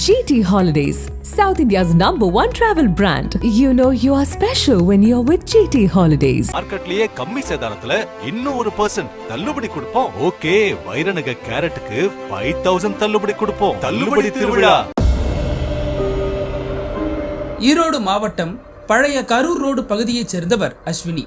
GT Holidays, South India's number one travel brand. You know you are special when you're with GT Holidays. மார்க்கெட்லயே கம்மி சேதாரத்துல இன்னும் ஒரு percent தள்ளுபடி கொடுப்போம் okay வைரநக கேரட்டுக்கு ஃபைவ் தௌசண்ட் தள்ளுபடி கொடுப்போம் தள்ளுபடி திருவிழா ஈரோடு மாவட்டம் பழைய கரூர் ரோடு பகுதியைச் சேர்ந்தவர் அஸ்வினி.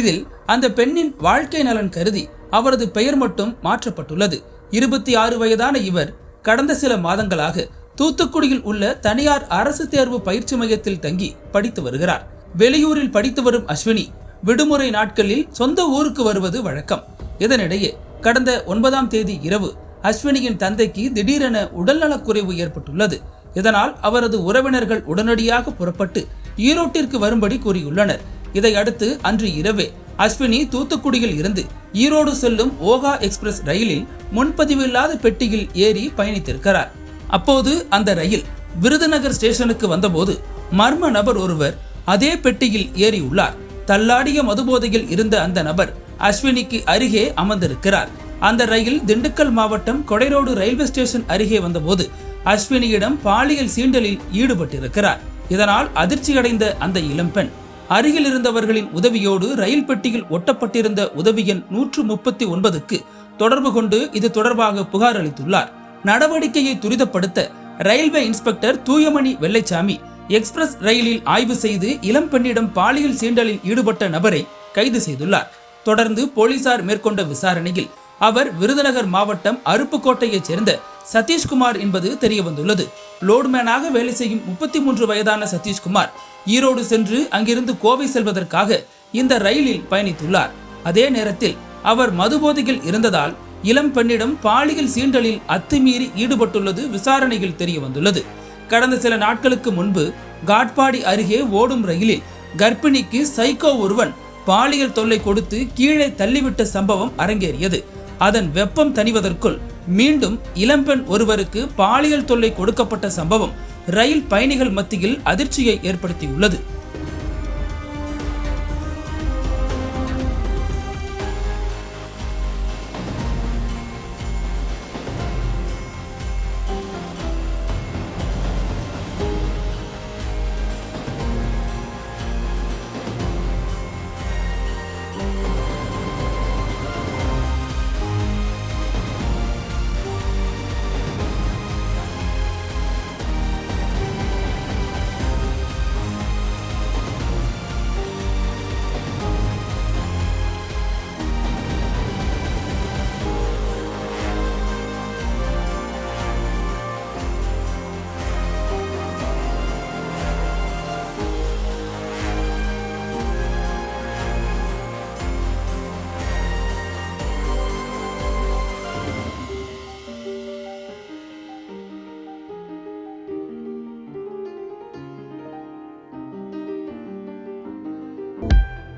இதில் அந்த பெண்ணின் வாழ்க்கை நலன் கருதி அவரது பெயர் மட்டும் மாற்றப்பட்டுள்ளது. இருபத்தி ஆறு வயதான இவர் கடந்த சில மாதங்களாக தூத்துக்குடியில் உள்ள தனியார் அரசு தேர்வு பயிற்சி மையத்தில் தங்கி படித்து வருகிறார். வெளியூரில் படித்து வரும் அஸ்வினி விடுமுறை நாட்களில் சொந்த ஊருக்கு வருவது வழக்கம். இதனிடையே கடந்த ஒன்பதாம் தேதி இரவு அஸ்வினியின் தந்தைக்கு திடீரென உடல்நலக்குறைவு ஏற்பட்டுள்ளது. இதனால் அவரது உறவினர்கள் உடனடியாக புறப்பட்டு ஈரோட்டிற்கு வரும்படி கூறியுள்ளனர். இதையடுத்து அன்று இரவே அஸ்வினி தூத்துக்குடியில் இருந்து ஈரோடு செல்லும் ஓகா எக்ஸ்பிரஸ் ரயிலில் முன்பதிவு இல்லாத பெட்டியில் ஏறி பயணித்திருக்கிறார். அப்போது அந்த ரயில் விருதுநகர் ஸ்டேஷனுக்கு வந்தபோது மர்ம நபர் ஒருவர் அதே பெட்டியில் ஏறியுள்ளார். தள்ளாடிய மதுபோதையில் இருந்த அந்த நபர் அஸ்வினிக்கு அருகே அமர்ந்திருக்கிறார். அந்த ரயில் திண்டுக்கல் மாவட்டம் கொடைரோடு ரயில்வே ஸ்டேஷன் அருகே வந்தபோது அஸ்வினியிடம் பாலியல் சீண்டலில் ஈடுபட்டிருக்கிறார். இதனால் அதிர்ச்சியடைந்த அந்த இளம்பெண். அருகில் இருந்தவர்களின் உதவியோடு ரயில் பெட்டியில் ஒட்டப்பட்டிருந்த உதவி எண் நூற்று முப்பத்தி ஒன்பதுக்கு தொடர்பு கொண்டு இது தொடர்பாக புகார் அளித்துள்ளார். நடவடிக்கையை துரிதப்படுத்த railway inspector Thooyamani Vellaichamy express ரயிலில் ஆய்வு செய்து இளம் பெண்ணிடம் பாலியல் சீண்டலில் ஈடுபட்ட நபரை கைது செய்துள்ளார். தொடர்ந்து போலீசார் மேற்கொண்ட விசாரணையில் அவர் விருதுநகர் மாவட்டம் அருப்புக்கோட்டையைச் சேர்ந்த சதீஷ்குமார் என்பது தெரிய வந்துள்ளது லோட்மேனாக வேலை செய்யும் முப்பத்தி மூன்று வயதான சதீஷ்குமார் ஈரோடு சென்று அங்கிருந்து கோவை செல்வதற்காக இந்த ரயிலில் பயணித்துள்ளார். அதே நேரத்தில் அவர் மதுபோதையில் இருந்ததால் இளம் பெண்ணிடம் பாலியல் சீண்டலில் அத்துமீறி ஈடுபட்டுள்ளது விசாரணையில் தெரிய வந்துள்ளது கடந்த சில நாட்களுக்கு முன்பு காட்பாடி அருகே ஓடும் ரயிலில் கர்ப்பிணிக்கு சைக்கோ ஒருவன் பாலியல் தொல்லை கொடுத்து கீழே தள்ளிவிட்ட சம்பவம் அரங்கேறியது. அதன் வெப்பம் தணிவதற்குள் மீண்டும் இளம்பெண் ஒருவருக்கு பாலியல் தொல்லை கொடுக்கப்பட்ட சம்பவம் ரயில் பயணிகள் மத்தியில் அதிர்ச்சியை ஏற்படுத்தியுள்ளது.